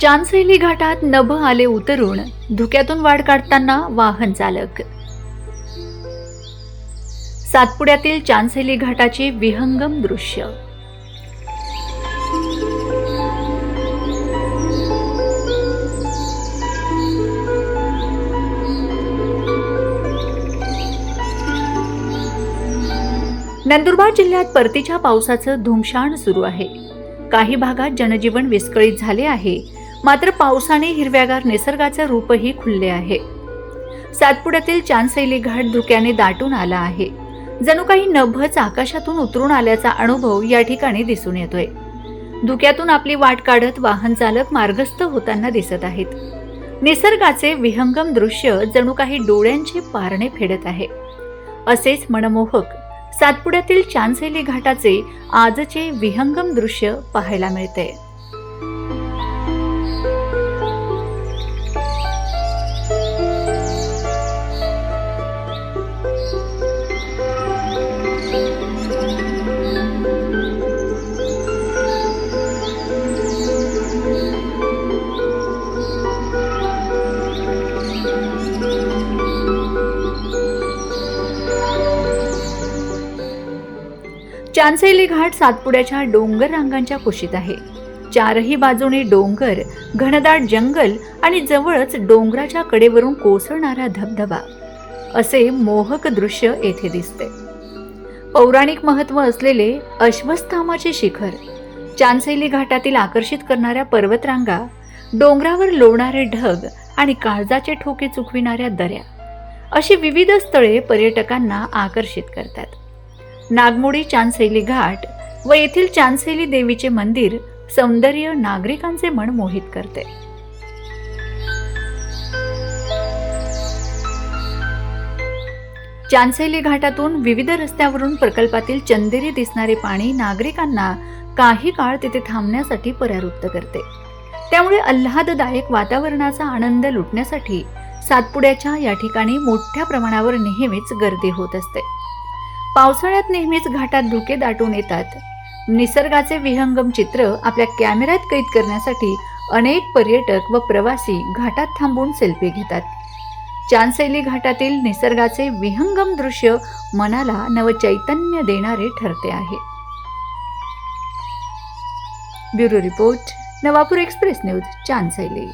चांदसैली घाटात नभ आले उतरून धुक्यातून वाढ काढताना वाहन चालक. सातपुड्यातील चांदसैली घाटाचे विहंगम दृश्य. नंदुरबार जिल्ह्यात परतीच्या पावसाचं धुमशान सुरू आहे. काही भागात जनजीवन विस्कळीत झाले आहे. मात्र पावसाने हिरव्यागार निसर्गाचं रूपही खुलले आहे. सातपुड्यातील चांदसैली घाट धुक्याने दाटून आला आहे. जणू काही नभच आकाशातून उतरून आल्याचा अनुभव या ठिकाणी दिसून येतोय. धुक्यातून आपली वाट काढत वाहन चालक मार्गस्थ होताना दिसत आहेत. निसर्गाचे विहंगम दृश्य जणू काही डोळ्यांचे पारणे फेडत आहे. असेच मनमोहक सातपुड्यातील चांदसैली घाटाचे आजचे विहंगम दृश्य पाहायला मिळते चांदसैली घाट सातपुड्याच्या डोंगर रांगांच्या कुशीत आहे. चारही बाजूने डोंगर घनदाट जंगल आणि जवळच डोंगराच्या कडेवरून कोसळणारा धबधबा. असे मोहक दृश्य येथे दिसते. पौराणिक महत्त्व असलेले अश्वस्थामाचे शिखर चांदसैली घाटातील आकर्षित करणाऱ्या पर्वतरांगा डोंगरावर लोणारे ढग आणि काळजाचे ठोके चुकविणाऱ्या दऱ्या अशी विविध स्थळे पर्यटकांना आकर्षित करतात. नागमोडी चांदसेली घाट व येथील चांदसेली देवीचे मंदिर सौंदर्य नागरिकांचे मन मोहित करते. चांदसेली घाटातून विविध रस्त्यावरून प्रकल्पातील चंदेरी दिसणारे पाणी नागरिकांना काही काळ तिथे थांबण्यासाठी परावृत्त करते. त्यामुळे आल्हाददायक वातावरणाचा आनंद लुटण्यासाठी सातपुड्याच्या या ठिकाणी मोठ्या प्रमाणावर नेहमीच गर्दी होत असते. पावसाळ्यात नेहमीच घाटात धुके दाटून येतात. निसर्गाचे विहंगम चित्र आपल्या कॅमेऱ्यात कैद करण्यासाठी अनेक पर्यटक व प्रवासी घाटात थांबून सेल्फी घेतात. चांदसैली घाटातील निसर्गाचे विहंगम दृश्य मनाला नवचैतन्य देणारे ठरते आहे. Bureau report Navapur express news Chandsaili.